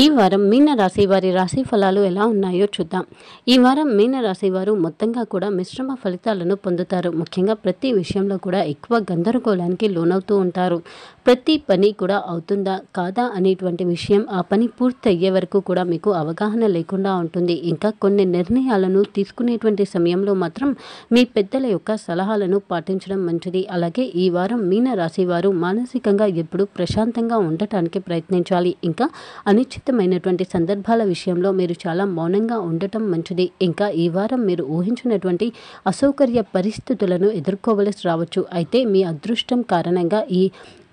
ఈ వారం మీన రాశి వారి రాశి ఫలాలు ఎలా ఉన్నాయో చూద్దాం. ఈ వారం మీన రాశి వారు మొత్తంగా కూడా మిశ్రమ ఫలితాలను పొందుతారు. ముఖ్యంగా ప్రతి విషయంలో కూడా ఎక్కువ గందరగోళానికి లోనవుతూ ఉంటారు. ప్రతి పని కూడా అవుతుందా కాదా అనేటువంటి విషయం ఆ పని పూర్తి అయ్యే వరకు కూడా మీకు అవగాహన లేకుండా ఉంటుంది. ఇంకా కొన్ని నిర్ణయాలను తీసుకునేటువంటి సమయంలో మాత్రం మీ పెద్దల యొక్క సలహాలను పాటించడం మంచిది. అలాగే ఈ వారం మీన రాశి వారు మానసికంగా ఎప్పుడూ ప్రశాంతంగా ఉండటానికి ప్రయత్నించాలి. ఇంకా అనిశ్చితమైనటువంటి సందర్భాల విషయంలో మీరు చాలా మౌనంగా ఉండటం మంచిది. ఇంకా ఈ వారం మీరు ఊహించినటువంటి అసౌకర్య పరిస్థితులను ఎదుర్కోవలసి రావచ్చు. అయితే మీ అదృష్టం కారణంగా ఈ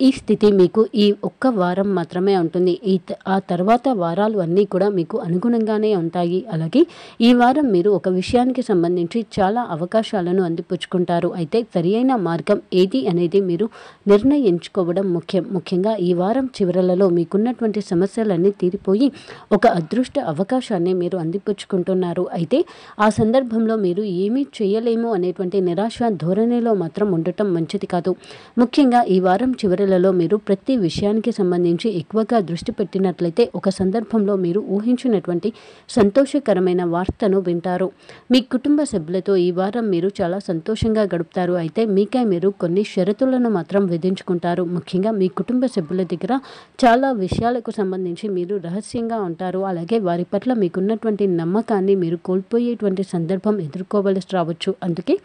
ఈ స్థితి మీకు ఈ ఒక్క వారం మాత్రమే ఉంటుంది. ఈ త- ఆ తర్వాత వారాలు అన్నీ కూడా మీకు అనుగుణంగానే ఉంటాయి. అలాగే ఈ వారం మీరు ఒక విషయానికి సంబంధించి చాలా అవకాశాలను అందిపుచ్చుకుంటారు. అయితే సరియైన మార్గం ఏది అనేది మీరు నిర్ణయించుకోవడం ముఖ్యం. ముఖ్యంగా ఈ వారం చివరలలో మీకున్నటువంటి సమస్యలన్నీ తీరిపోయి ఒక అదృష్ట అవకాశాన్ని మీరు అందిపుచ్చుకుంటున్నారు. అయితే ఆ సందర్భంలో మీరు ఏమీ చేయలేము అనేటువంటి నిరాశ ధోరణిలో మాత్రం ఉండటం మంచిది కాదు. ముఖ్యంగా ఈ వారం చివరి చివరలలో మీరు ప్రతి విషయానికి సంబంధించి ఎక్కువగా దృష్టి పెట్టినట్లయితే ఒక సందర్భంలో మీరు ఊహించినటువంటి సంతోషకరమైన వార్తను వింటారు. మీ కుటుంబ సభ్యులతో ఈ వారం మీరు చాలా సంతోషంగా గడుపుతారు. అయితే మీకై మీరు కొన్ని షరతులను మాత్రం విధించుకుంటారు. ముఖ్యంగా మీ కుటుంబ సభ్యుల దగ్గర చాలా విషయాలకు సంబంధించి మీరు రహస్యంగా ఉంటారు. అలాగే వారి పట్ల మీకున్నటువంటి నమ్మకాన్ని మీరు కోల్పోయేటువంటి సందర్భం ఎదుర్కోవలసి రావచ్చు. అందుకే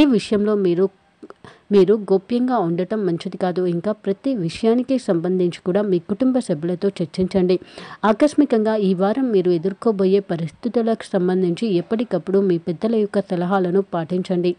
ఈ విషయంలో మీరు మీరు గోప్యంగా ఉండటం మంచిది కాదు. ఇంకా ప్రతి విషయానికి సంబంధించి కూడా మీ కుటుంబ సభ్యులతో చర్చించండి. ఆకస్మికంగా ఈ వారం మీరు ఎదుర్కోబోయే పరిస్థితులకు సంబంధించి ఎప్పటికప్పుడు మీ పెద్దల యొక్క సలహాలను పాటించండి.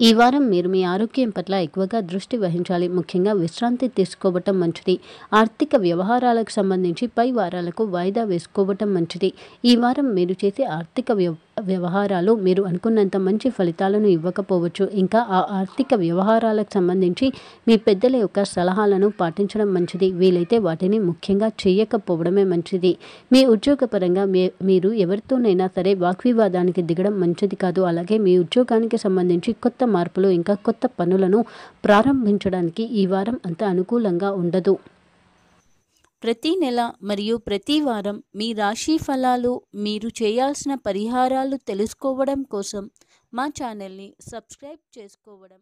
ఈ వారం మీరు మీ ఆరోగ్యం పట్ల ఎక్కువగా దృష్టి వహించాలి. ముఖ్యంగా విశ్రాంతి తీసుకోవటం మంచిది. ఆర్థిక వ్యవహారాలకు సంబంధించి పై వారాలకు వాయిదా వేసుకోవటం మంచిది. ఈ వారం మీరు చేసే ఆర్థిక వ్యవ వ్యవహారాలు మీరు అనుకున్నంత మంచి ఫలితాలను ఇవ్వకపోవచ్చు. ఇంకా ఆ ఆర్థిక వ్యవహారాలకు సంబంధించి మీ పెద్దల యొక్క సలహాలను పాటించడం మంచిది. వీలైతే వాటిని ముఖ్యంగా చేయకపోవడమే మంచిది. మీ ఉద్యోగపరంగా మీ మీరు ఎవరితోనైనా సరే వాగ్వివాదానికి దిగడం మంచిది కాదు. అలాగే మీ ఉద్యోగానికి సంబంధించి కొత్త మార్పులు ఇంకా కొత్త పనులను ప్రారంభించడానికి ఈ వారం అంత అనుకూలంగా ఉండదు. ప్రతి నెల మరియు ప్రతి వారం మీ రాశి ఫలాలు మీరు చేయాల్సిన పరిహారాలు తెలుసుకోవడం కోసం మా ఛానల్ని సబ్స్క్రైబ్ చేసుకోవడం